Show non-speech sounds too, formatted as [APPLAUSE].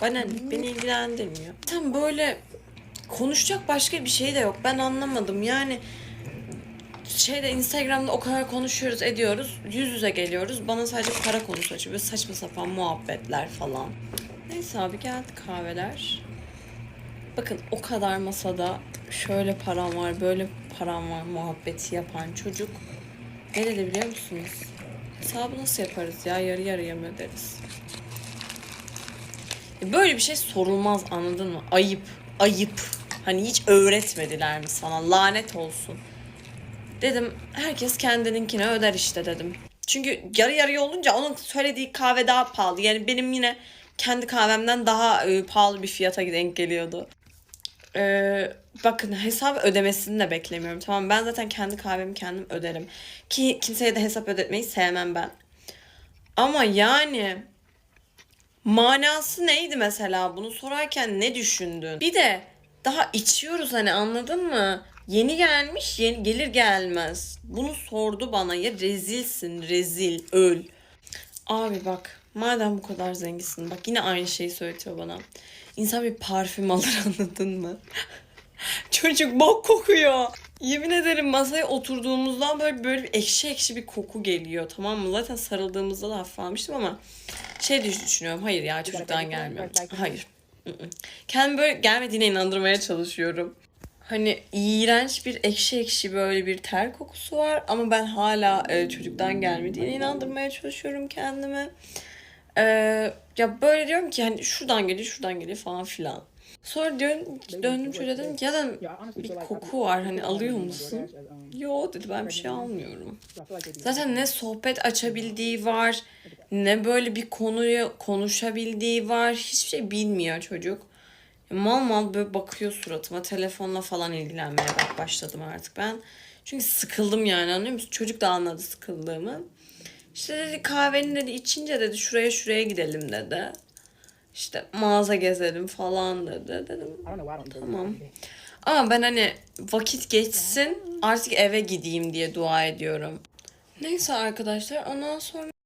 Bana? Beni ilgilendirmiyor. Tam böyle konuşacak başka bir şey de yok. Ben anlamadım. Yani şeyde Instagram'da o kadar konuşuyoruz ediyoruz. Yüz yüze geliyoruz. Bana sadece para konusu açıyor. Böyle saçma sapan muhabbetler falan. Neyse abi geldi kahveler. Bakın o kadar masada şöyle param var, böyle param var muhabbeti yapan çocuk. Ne dedi biliyor musunuz? Hesabı nasıl yaparız ya? Yarı yarıya mı öderiz? Böyle bir şey sorulmaz anladın mı? Ayıp. Ayıp. Hani hiç öğretmediler mi sana? Lanet olsun. Dedim herkes kendininkine öder işte dedim. Çünkü yarı yarıya olunca onun söylediği kahve daha pahalı. Yani benim yine kendi kahvemden daha e, pahalı bir fiyata denk geliyordu. Ee, bakın hesap ödemesini de beklemiyorum. Tamam ben zaten kendi kahvemi kendim öderim. Ki kimseye de hesap ödetmeyi sevmem ben. Ama yani manası neydi mesela bunu sorarken ne düşündün? Bir de daha içiyoruz hani anladın mı? Yeni gelmiş yeni gelir gelmez. Bunu sordu bana ya rezilsin rezil öl. Abi bak madem bu kadar zenginsin bak yine aynı şeyi söyletiyor bana. İnsan bir parfüm alır [LAUGHS] anladın mı? Çocuk bok kokuyor. Yemin ederim masaya oturduğumuzdan böyle böyle bir ekşi ekşi bir koku geliyor tamam mı? Zaten sarıldığımızda da hafif almıştım ama şey düş- düşünüyorum. Hayır ya çocuktan gelmiyor. Hayır. Kendimi böyle gelmediğine inandırmaya çalışıyorum. Hani iğrenç bir ekşi ekşi böyle bir ter kokusu var ama ben hala e, çocuktan gelmediğine inandırmaya çalışıyorum kendimi. Ee, ya böyle diyorum ki hani şuradan geliyor şuradan geliyor falan filan. Sonra dön, döndüm şöyle dedim ki ya dedim, bir koku var hani alıyor musun? Yo dedi ben bir şey almıyorum. Zaten ne sohbet açabildiği var ne böyle bir konuyu konuşabildiği var hiçbir şey bilmiyor çocuk. Mal mal böyle bakıyor suratıma telefonla falan ilgilenmeye bak başladım artık ben. Çünkü sıkıldım yani anlıyor musun? Çocuk da anladı sıkıldığımı. İşte dedi kahveni dedi içince dedi şuraya şuraya gidelim dedi. İşte mağaza gezelim falan dedi. Dedim tamam. Ama ben hani vakit geçsin artık eve gideyim diye dua ediyorum. Neyse arkadaşlar ondan sonra